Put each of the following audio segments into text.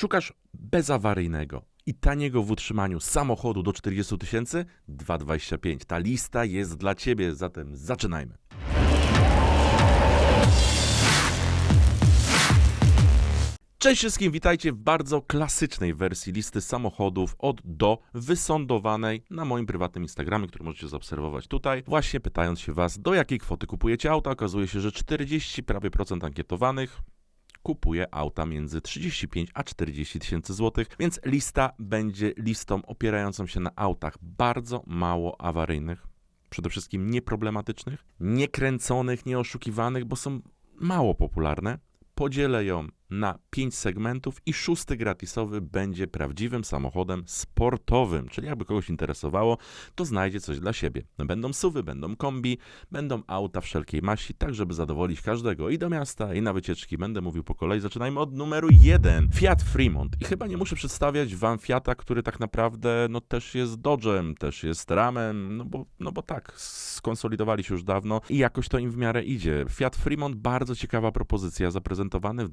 Szukasz bezawaryjnego i taniego w utrzymaniu samochodu do 40 tysięcy? 225. Ta lista jest dla Ciebie, zatem zaczynajmy. Cześć wszystkim, witajcie w bardzo klasycznej wersji listy samochodów od do wysądowanej na moim prywatnym Instagramie, który możecie zaobserwować tutaj. Właśnie pytając się Was, do jakiej kwoty kupujecie auta, okazuje się, że 40 prawie procent ankietowanych kupuje auta między 35 a 40 tysięcy złotych, więc lista będzie listą opierającą się na autach bardzo mało awaryjnych, przede wszystkim nieproblematycznych, niekręconych, nieoszukiwanych, bo są mało popularne. Podzielę ją na 5 segmentów i szósty gratisowy będzie prawdziwym samochodem sportowym, czyli jakby kogoś interesowało, to znajdzie coś dla siebie. Będą suwy, będą kombi, będą auta wszelkiej maści, tak żeby zadowolić każdego i do miasta, i na wycieczki. Będę mówił po kolei. Zaczynajmy od numeru 1. Fiat Fremont. I chyba nie muszę przedstawiać wam Fiata, który tak naprawdę no też jest Dodge'em, też jest Ramem, no bo, no bo tak, skonsolidowali się już dawno i jakoś to im w miarę idzie. Fiat Fremont, bardzo ciekawa propozycja, zaprezentowany w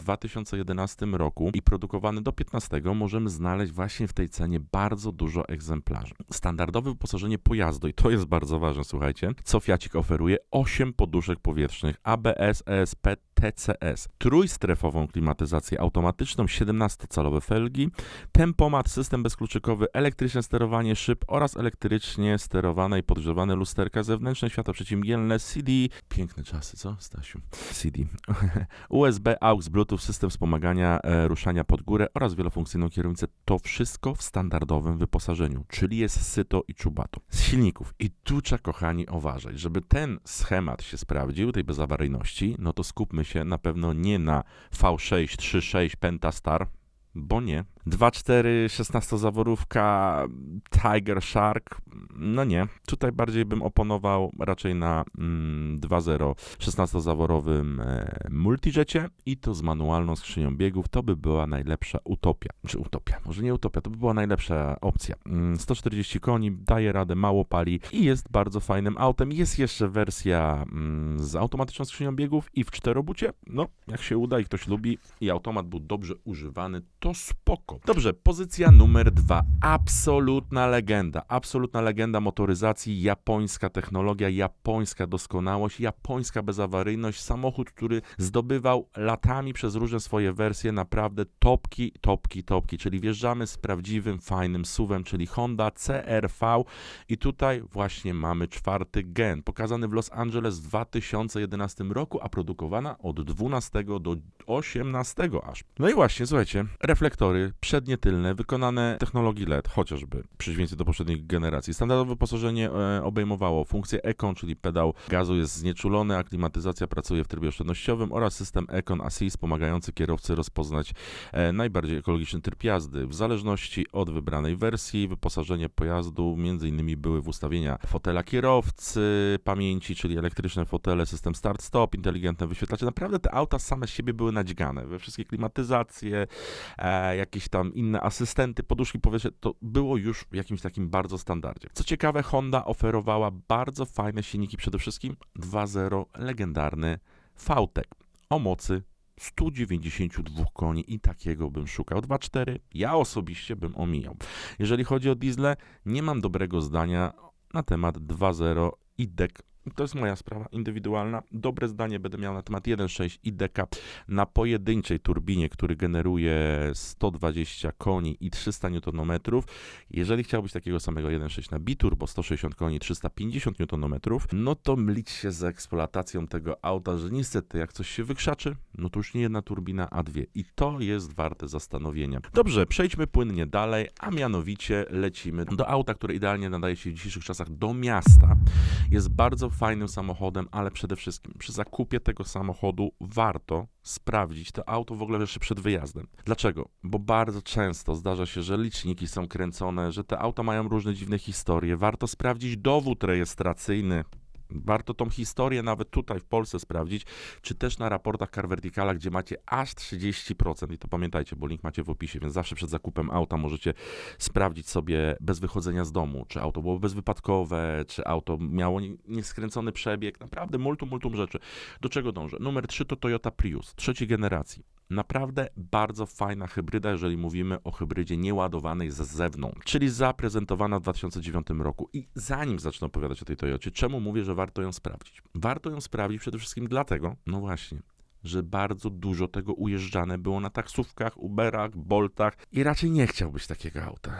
2011 roku i produkowany do 15 możemy znaleźć właśnie w tej cenie bardzo dużo egzemplarzy. Standardowe wyposażenie pojazdu, i to jest bardzo ważne, słuchajcie, co Fiacik oferuje, 8 poduszek powietrznych, ABS, ESP, TCS, trójstrefową klimatyzację automatyczną, 17-calowe felgi, tempomat, system bezkluczykowy, elektryczne sterowanie szyb oraz elektrycznie sterowane i podgrzewane lusterka zewnętrzne, światło przeciwmgielne, CD, piękne czasy, co Stasiu? CD, USB, AUX, Bluetooth, system wspomagania e, ruszania pod górę oraz wielofunkcyjną kierownicę. To wszystko w standardowym wyposażeniu, czyli jest syto i czubato. Z silników. I tu trzeba, kochani, uważać, żeby ten schemat się sprawdził, tej bezawaryjności, no to skupmy się na pewno nie na V6, 3.6 Pentastar, bo nie. 2.4, 16-zaworówka, Tiger Shark, no nie. Tutaj bardziej bym oponował raczej na mm, 2.0 16-zaworowym e, multijetie i to z manualną skrzynią biegów. To by była najlepsza utopia. Czy utopia? Może nie utopia, to by była najlepsza opcja. Mm, 140 koni, daje radę, mało pali i jest bardzo fajnym autem. Jest jeszcze wersja mm, z automatyczną skrzynią biegów i w czterobucie. No, jak się uda i ktoś lubi i automat był dobrze używany, to spoko. Dobrze, pozycja numer dwa. Absolutna legenda. Absolutna legenda motoryzacji, japońska technologia, japońska doskonałość, japońska bezawaryjność. Samochód, który zdobywał latami przez różne swoje wersje naprawdę topki, topki, topki. Czyli wjeżdżamy z prawdziwym, fajnym SUV-em, czyli Honda CRV i tutaj właśnie mamy czwarty gen, pokazany w Los Angeles w 2011 roku, a produkowana od 12 do 18 aż. No i właśnie, słuchajcie, reflektory przednie, tylne, wykonane technologii LED, chociażby, przeciwieństwie do poprzednich generacji. Standardowe wyposażenie e, obejmowało funkcję Econ, czyli pedał gazu jest znieczulony, a klimatyzacja pracuje w trybie oszczędnościowym oraz system Econ Assist pomagający kierowcy rozpoznać e, najbardziej ekologiczny tryb jazdy. W zależności od wybranej wersji, wyposażenie pojazdu innymi były w ustawienia fotela kierowcy, pamięci, czyli elektryczne fotele, system start-stop, inteligentne wyświetlacze. Naprawdę te auta same z siebie były nadźgane. We wszystkie klimatyzacje, e, jakieś tam inne asystenty, poduszki powietrze, to było już w jakimś takim bardzo standardzie. Co ciekawe, Honda oferowała bardzo fajne silniki, przede wszystkim 2.0 legendarny VTEC o mocy 192 koni i takiego bym szukał. 2.4 ja osobiście bym omijał. Jeżeli chodzi o diesle, nie mam dobrego zdania na temat 2.0 i DEC. To jest moja sprawa indywidualna. Dobre zdanie będę miał na temat 1.6 i DEC na pojedynczej turbinie, który generuje 120 koni i 300 Nm. Jeżeli chciałbyś takiego samego 1.6 na biturbo 160 koni 350 Nm, no to mylić się z eksploatacją tego auta, że niestety jak coś się wykrzaczy, no to już nie jedna turbina, a dwie. I to jest warte zastanowienia. Dobrze, przejdźmy płynnie dalej, a mianowicie lecimy do auta, które idealnie nadaje się w dzisiejszych czasach do miasta. Jest bardzo fajnym samochodem, ale przede wszystkim przy zakupie tego samochodu warto sprawdzić to auto w ogóle jeszcze przed wyjazdem. Dlaczego? Bo bardzo często zdarza się, że liczniki są kręcone, że te auta mają różne dziwne historie. Warto sprawdzić dowód rejestracyjny. Warto tą historię nawet tutaj w Polsce sprawdzić, czy też na raportach Car Verticala, gdzie macie aż 30%. I to pamiętajcie, bo link macie w opisie, więc zawsze przed zakupem auta możecie sprawdzić sobie bez wychodzenia z domu, czy auto było bezwypadkowe, czy auto miało nie- nieskręcony przebieg. Naprawdę multum, multum rzeczy. Do czego dążę? Numer 3 to Toyota Prius, trzeciej generacji. Naprawdę bardzo fajna hybryda, jeżeli mówimy o hybrydzie nieładowanej z zewnątrz, czyli zaprezentowana w 2009 roku. I zanim zacznę opowiadać o tej Toyocie, czemu mówię, że warto ją sprawdzić? Warto ją sprawdzić przede wszystkim dlatego, no właśnie, że bardzo dużo tego ujeżdżane było na taksówkach, Uberach, Boltach i raczej nie chciałbyś takiego auta.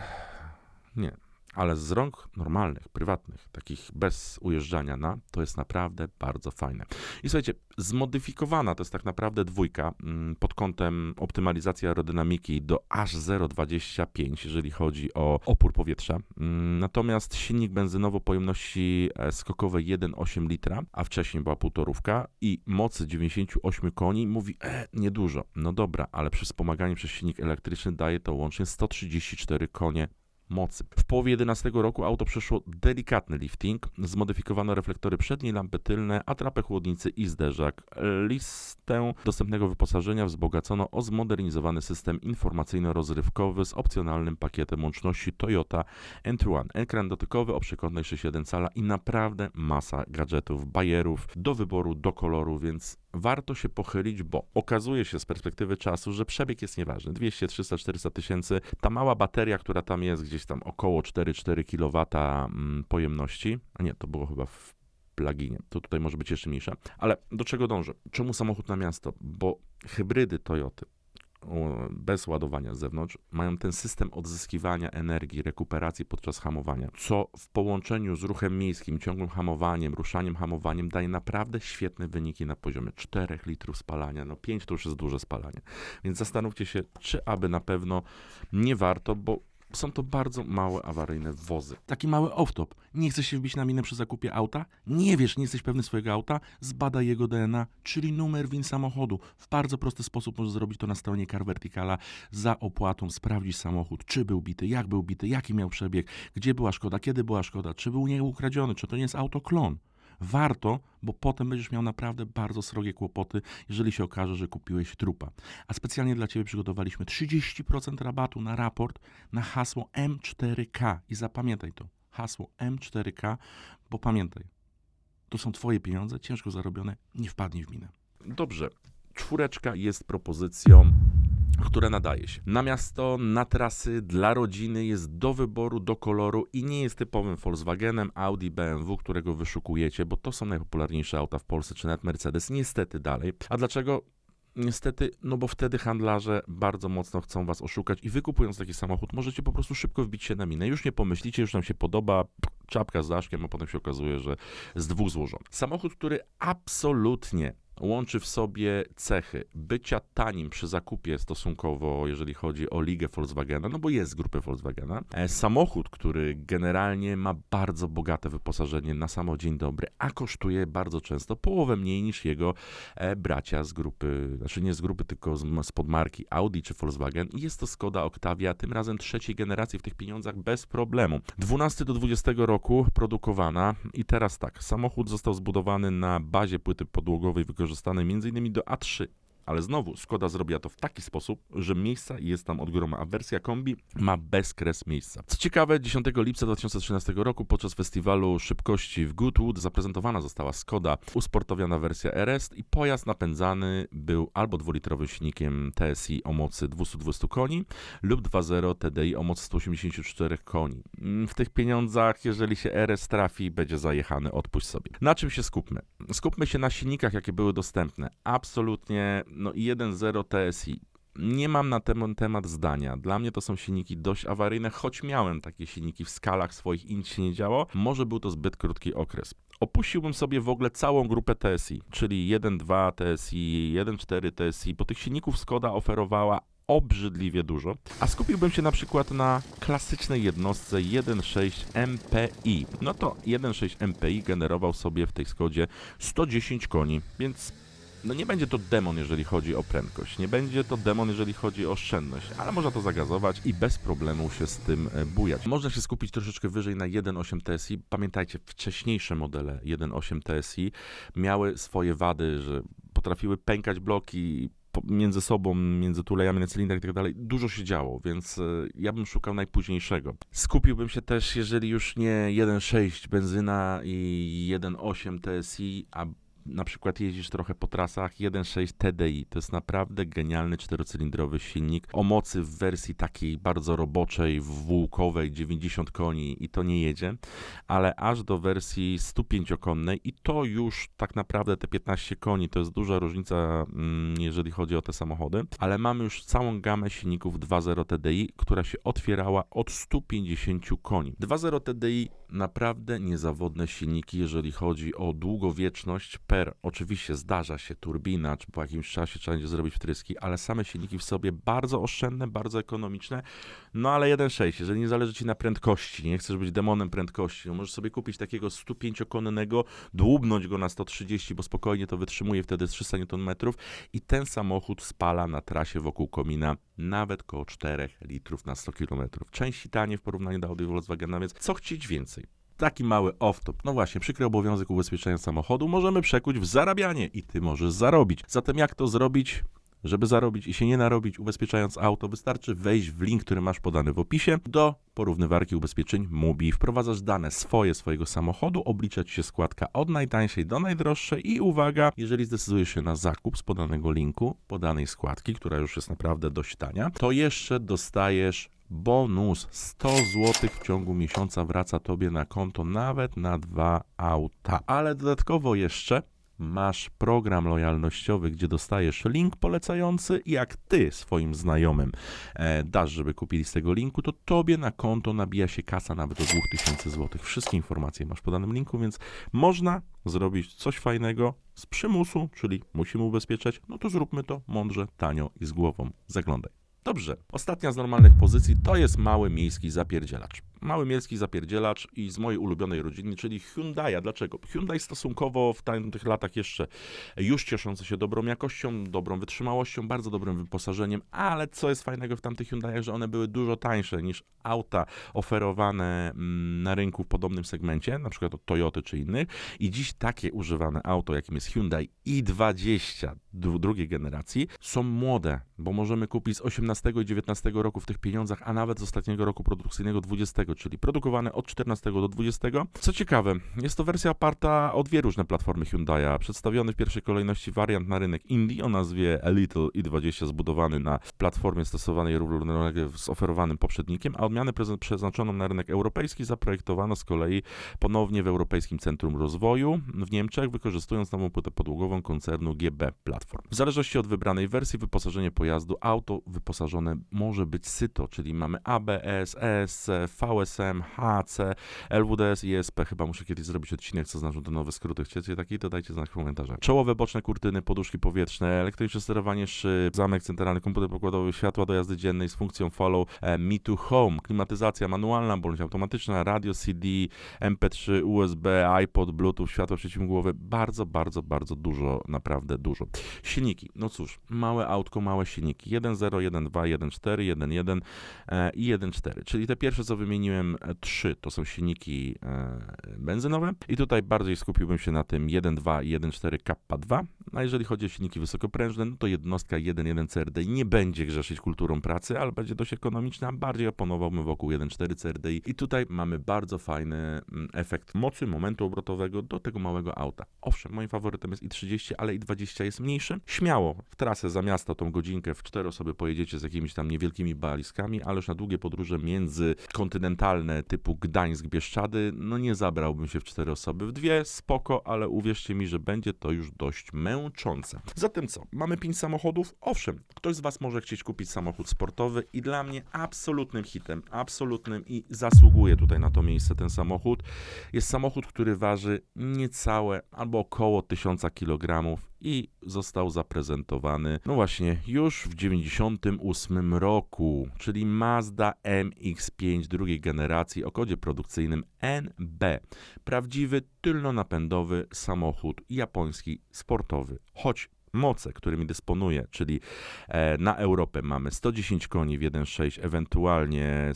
Nie. Ale z rąk normalnych, prywatnych, takich bez ujeżdżania na, to jest naprawdę bardzo fajne. I słuchajcie, zmodyfikowana to jest tak naprawdę dwójka mm, pod kątem optymalizacji aerodynamiki do aż 0,25, jeżeli chodzi o opór powietrza. Mm, Natomiast silnik benzynowo pojemności e, skokowej 1,8 litra, a wcześniej była półtorówka i mocy 98 koni mówi, e, niedużo. No dobra, ale przy wspomaganiu przez silnik elektryczny daje to łącznie 134 konie mocy. W połowie 11 roku auto przeszło delikatny lifting, zmodyfikowano reflektory przednie, lampy tylne, atrapę chłodnicy i zderzak. Listę dostępnego wyposażenia wzbogacono o zmodernizowany system informacyjno-rozrywkowy z opcjonalnym pakietem łączności Toyota N1. Ekran dotykowy o przekątnej 6,1 cala i naprawdę masa gadżetów, bajerów do wyboru, do koloru, więc warto się pochylić, bo okazuje się z perspektywy czasu, że przebieg jest nieważny. 200, 300, 400 tysięcy. Ta mała bateria, która tam jest, gdzieś tam około 4,4 kW mm, pojemności, a nie, to było chyba w pluginie, to tutaj może być jeszcze mniejsza. Ale do czego dążę? Czemu samochód na miasto? Bo hybrydy Toyoty bez ładowania z zewnątrz mają ten system odzyskiwania energii, rekuperacji podczas hamowania, co w połączeniu z ruchem miejskim, ciągłym hamowaniem, ruszaniem, hamowaniem daje naprawdę świetne wyniki na poziomie 4 litrów spalania. No 5 to już jest duże spalanie. Więc zastanówcie się, czy aby na pewno nie warto, bo są to bardzo małe awaryjne wozy. Taki mały off-top. Nie chcesz się wbić na minę przy zakupie auta? Nie wiesz, nie jesteś pewny swojego auta? Zbadaj jego DNA, czyli numer WIN samochodu. W bardzo prosty sposób możesz zrobić to na stronie Car Verticala. Za opłatą sprawdzić samochód, czy był bity, jak był bity, jaki miał przebieg, gdzie była szkoda, kiedy była szkoda, czy był u niego ukradziony, czy to nie jest auto klon. Warto, bo potem będziesz miał naprawdę bardzo srogie kłopoty, jeżeli się okaże, że kupiłeś trupa. A specjalnie dla Ciebie przygotowaliśmy 30% rabatu na raport na hasło M4K. I zapamiętaj to, hasło M4K, bo pamiętaj, to są Twoje pieniądze, ciężko zarobione, nie wpadnij w minę. Dobrze, czwóreczka jest propozycją które nadaje się. Na miasto, na trasy, dla rodziny, jest do wyboru, do koloru i nie jest typowym Volkswagenem, Audi, BMW, którego wyszukujecie, bo to są najpopularniejsze auta w Polsce, czy nawet Mercedes, niestety dalej. A dlaczego? Niestety, no bo wtedy handlarze bardzo mocno chcą was oszukać i wykupując taki samochód, możecie po prostu szybko wbić się na minę. Już nie pomyślicie, już nam się podoba, czapka z daszkiem, a potem się okazuje, że z dwóch złożon. Samochód, który absolutnie łączy w sobie cechy bycia tanim przy zakupie stosunkowo, jeżeli chodzi o ligę Volkswagena, no bo jest z grupy Volkswagena. E, Samochód, który generalnie ma bardzo bogate wyposażenie na samo dzień dobry, a kosztuje bardzo często połowę mniej niż jego e, bracia z grupy, znaczy nie z grupy, tylko z, podmarki Audi czy Volkswagen. I jest to Skoda Octavia, tym razem trzeciej generacji w tych pieniądzach bez problemu. 12 do 20 roku produkowana i teraz tak, samochód został zbudowany na bazie płyty podłogowej wykorzystanej m.in. do A3 ale znowu, Skoda zrobiła to w taki sposób, że miejsca jest tam od groma, a wersja kombi ma bezkres miejsca. Co ciekawe, 10 lipca 2013 roku podczas festiwalu szybkości w Goodwood zaprezentowana została Skoda usportowiona wersja RS i pojazd napędzany był albo dwulitrowym silnikiem TSI o mocy 220 koni lub 2.0 TDI o mocy 184 koni. Mm, W tych pieniądzach, jeżeli się RS trafi, będzie zajechany, odpuść sobie. Na czym się skupmy? Skupmy się na silnikach, jakie były dostępne. Absolutnie no i 1.0 TSI. Nie mam na ten temat zdania. Dla mnie to są silniki dość awaryjne, choć miałem takie silniki w skalach swoich i nic się nie działo. Może był to zbyt krótki okres. Opuściłbym sobie w ogóle całą grupę TSI, czyli 1.2 TSI, 1.4 TSI, bo tych silników Skoda oferowała obrzydliwie dużo, a skupiłbym się na przykład na klasycznej jednostce 1.6 MPI. No to 1.6 MPI generował sobie w tej Skodzie 110 koni, więc no nie będzie to demon, jeżeli chodzi o prędkość, nie będzie to demon, jeżeli chodzi o oszczędność, ale można to zagazować i bez problemu się z tym e, bujać. Można się skupić troszeczkę wyżej na 1.8 TSI. Pamiętajcie, wcześniejsze modele 1.8 TSI miały swoje wady, że potrafiły pękać bloki, między sobą, między tulejami na cylindrach i tak dalej, dużo się działo, więc e, ja bym szukał najpóźniejszego. Skupiłbym się też, jeżeli już nie 1.6 benzyna i 1.8 TSI, a na przykład jeździsz trochę po trasach, 1.6 TDI to jest naprawdę genialny czterocylindrowy silnik o mocy w wersji takiej bardzo roboczej, wółkowej, 90 koni i to nie jedzie, ale aż do wersji 105-konnej i to już tak naprawdę te 15 koni to jest duża różnica, mm, jeżeli chodzi o te samochody, ale mamy już całą gamę silników 2.0 TDI, która się otwierała od 150 koni. 2.0 TDI naprawdę niezawodne silniki, jeżeli chodzi o długowieczność per. Oczywiście zdarza się turbina, czy po jakimś czasie trzeba będzie zrobić wtryski, ale same silniki w sobie bardzo oszczędne, bardzo ekonomiczne. No ale 1.6, jeżeli nie zależy ci na prędkości, nie chcesz być demonem prędkości, no możesz sobie kupić takiego 105-konnego, dłubnąć go na 130, bo spokojnie to wytrzymuje wtedy z 300 Nm i ten samochód spala na trasie wokół komina nawet koło 4 litrów na 100 km. Części tanie w porównaniu do Audi Volkswagena, więc co chcieć więcej? Taki mały off-top. No właśnie, przykry obowiązek ubezpieczenia samochodu możemy przekuć w zarabianie i ty możesz zarobić. Zatem jak to zrobić? Żeby zarobić i się nie narobić, ubezpieczając auto, wystarczy wejść w link, który masz podany w opisie do porównywarki ubezpieczeń MUBI. Wprowadzasz dane swoje, swojego samochodu, obliczać się składka od najtańszej do najdroższej i uwaga, jeżeli zdecydujesz się na zakup z podanego linku, podanej składki, która już jest naprawdę dość tania, to jeszcze dostajesz bonus 100 zł w ciągu miesiąca wraca tobie na konto nawet na dwa auta. Ale dodatkowo jeszcze masz program lojalnościowy, gdzie dostajesz link polecający jak ty swoim znajomym e, dasz, żeby kupili z tego linku, to tobie na konto nabija się kasa nawet o 2000 zł. Wszystkie informacje masz w podanym linku, więc można zrobić coś fajnego z przymusu, czyli musimy ubezpieczać, no to zróbmy to mądrze, tanio i z głową. Zaglądaj. Dobrze, ostatnia z normalnych pozycji to jest mały miejski zapierdzielacz. Mały miejski zapierdzielacz i z mojej ulubionej rodziny, czyli Hyundai. Dlaczego? Hyundai stosunkowo w tamtych latach jeszcze już cieszący się dobrą jakością, dobrą wytrzymałością, bardzo dobrym wyposażeniem, ale co jest fajnego w tamtych Hyundaiach, że one były dużo tańsze niż auta oferowane mm, na rynku w podobnym segmencie, na przykład od Toyoty czy innych. I dziś takie używane auto, jakim jest Hyundai i20 dru- drugiej generacji, są młode, bo możemy kupić z 18 i 19 roku w tych pieniądzach, a nawet z ostatniego roku produkcyjnego 20, czyli produkowane od 14 do 20. Co ciekawe, jest to wersja oparta o dwie różne platformy Hyundai'a. Przedstawiony w pierwszej kolejności wariant na rynek Indii o nazwie Elite i20 zbudowany na platformie stosowanej równolegle z oferowanym poprzednikiem, a odmianę przeznaczoną na rynek europejski zaprojektowano z kolei ponownie w Europejskim Centrum Rozwoju w Niemczech, wykorzystując nową płytę podłogową koncernu GB Platform. W zależności od wybranej wersji wyposażenie pojazdu, auto wyposażone może być syto, czyli mamy ABS, ESC, VSM, HC, LWDS i ESP. Chyba muszę kiedyś zrobić odcinek, co znaczą te nowe skróty. Chcecie taki, to dajcie znać w komentarzach. Czołowe boczne kurtyny, poduszki powietrzne, elektroniczne sterowanie szyb, zamek centralny, komputer pokładowy, światła do jazdy dziennej z funkcją follow, e, Me to Home, klimatyzacja manualna bądź automatyczna, radio CD, MP3, USB, iPod, Bluetooth, światło przeciwmgłowe. Bardzo, bardzo, bardzo dużo, naprawdę dużo. Silniki, no cóż, małe autko, małe silniki. 1.0, 1.2, 1.4, 1.1 e, i 1.4. Czyli te pierwsze, co wymieniłem, e, trzy to są silniki e, benzynowe. I tutaj bardziej skupiłbym się na tym 1.2 i 1.4 Kappa 2. A jeżeli chodzi o silniki wysokoprężne, no to jednostka 1.1 CRDI nie będzie grzeszyć kulturą pracy, ale będzie dość ekonomiczna. Bardziej oponowałbym wokół 1.4 CRDI. I tutaj mamy bardzo fajny mm, efekt mocy momentu obrotowego do tego małego auta. Owszem, moim faworytem jest i30, ale i20 jest mniejszy. Śmiało w trasę za miasto tą godzinkę w cztery osoby pojedziecie z jakimiś tam niewielkimi baliskami, ale już na długie podróże międzykontynentalne typu Gdańsk, Bieszczady, no nie zabrałbym się w cztery osoby. W dwie spoko, ale uwierzcie mi, że będzie to już dość męczące. Zatem co? Mamy pięć samochodów? Owszem, ktoś z Was może chcieć kupić samochód sportowy i dla mnie absolutnym hitem, absolutnym i zasługuje tutaj na to miejsce ten samochód. Jest samochód, który waży niecałe albo około 1000 kg i został zaprezentowany, no właśnie, już w 98 roku, czyli Mazda MX-5 drugiej generacji o kodzie produkcyjnym NB. Prawdziwy tylnonapędowy samochód japoński sportowy, choć moce, którymi dysponuje, czyli e, na Europę mamy 110 koni w 1.6, ewentualnie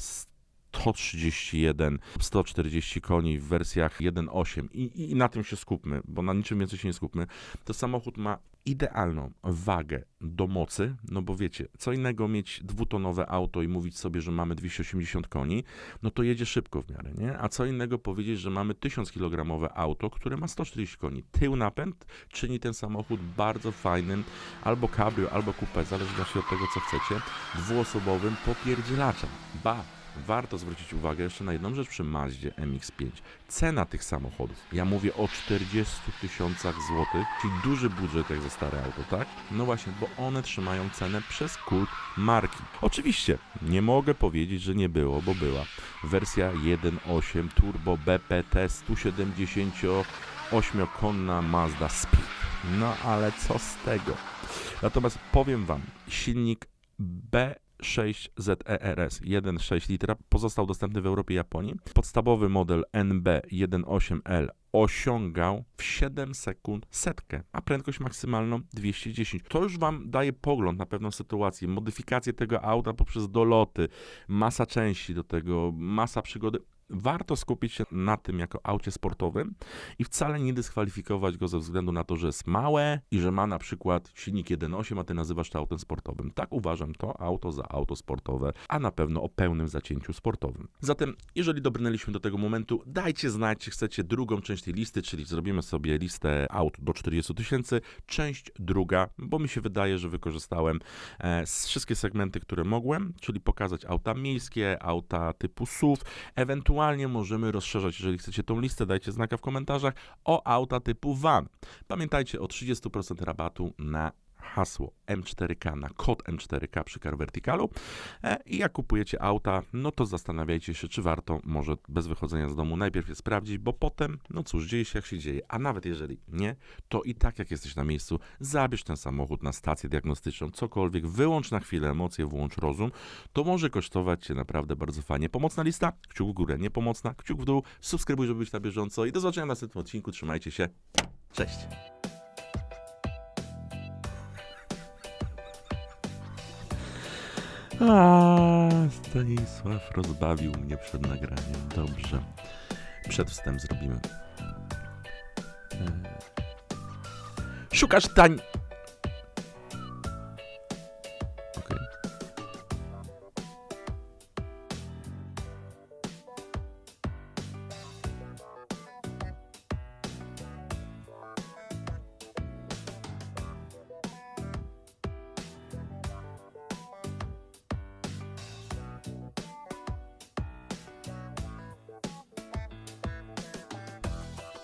131, 140 koni w wersjach 1.8 I, i, i na tym się skupmy, bo na niczym więcej się nie skupmy. To samochód ma idealną wagę do mocy, no bo wiecie, co innego mieć dwutonowe auto i mówić sobie, że mamy 280 koni, no to jedzie szybko w miarę, nie? A co innego powiedzieć, że mamy 1000 kg auto, które ma 140 koni. Tył napęd czyni ten samochód bardzo fajnym, albo cabrio, albo coupé, zależy od tego, co chcecie, dwuosobowym popierdzielaczem. Ba, warto zwrócić uwagę jeszcze na jedną rzecz przy Mazdzie MX-5. Cena tych samochodów. Ja mówię o 40 tysiącach złotych, czyli duży budżet jak za stare auto, tak? No właśnie, bo one trzymają cenę przez kult marki. Oczywiście, nie mogę powiedzieć, że nie było, bo była. Wersja 1.8 Turbo BPT 178-konna Mazda Speed. No ale co z tego? Natomiast powiem Wam, silnik B 6ZERS 1,6 litra pozostał dostępny w Europie i Japonii. Podstawowy model NB18L osiągał w 7 sekund setkę, a prędkość maksymalną 210. To już Wam daje pogląd na pewną sytuację. Modyfikację tego auta poprzez doloty, masa części do tego, masa przygody. Warto skupić się na tym jako aucie sportowym i wcale nie dyskwalifikować go ze względu na to, że jest małe i że ma na przykład silnik 1.8, a ty nazywasz to autem sportowym. Tak uważam to auto za auto sportowe, a na pewno o pełnym zacięciu sportowym. Zatem, jeżeli dobrnęliśmy do tego momentu, dajcie znać, czy chcecie drugą część tej listy, czyli zrobimy sobie listę aut do 40 tysięcy, część druga, bo mi się wydaje, że wykorzystałem e, wszystkie segmenty, które mogłem, czyli pokazać auta miejskie, auta typu SUV, ewentualnie możemy rozszerzać, jeżeli chcecie tą listę, dajcie znaka w komentarzach, o auta typu van. Pamiętajcie o 30% rabatu na hasło M4K, na kod M4K przy Car Verticalu e, i jak kupujecie auta, no to zastanawiajcie się, czy warto może bez wychodzenia z domu najpierw je sprawdzić, bo potem, no cóż, dzieje się jak się dzieje, a nawet jeżeli nie, to i tak jak jesteś na miejscu, zabierz ten samochód na stację diagnostyczną, cokolwiek, wyłącz na chwilę emocje, włącz rozum, to może kosztować Cię naprawdę bardzo fajnie. Pomocna lista? Kciuk w górę, niepomocna? Kciuk w dół, subskrybuj, żeby być na bieżąco i do zobaczenia w następnym odcinku, trzymajcie się, cześć! A, Stanisław rozbawił mnie przed nagraniem. Dobrze. Przedwstęp zrobimy. E, Szukasz tań...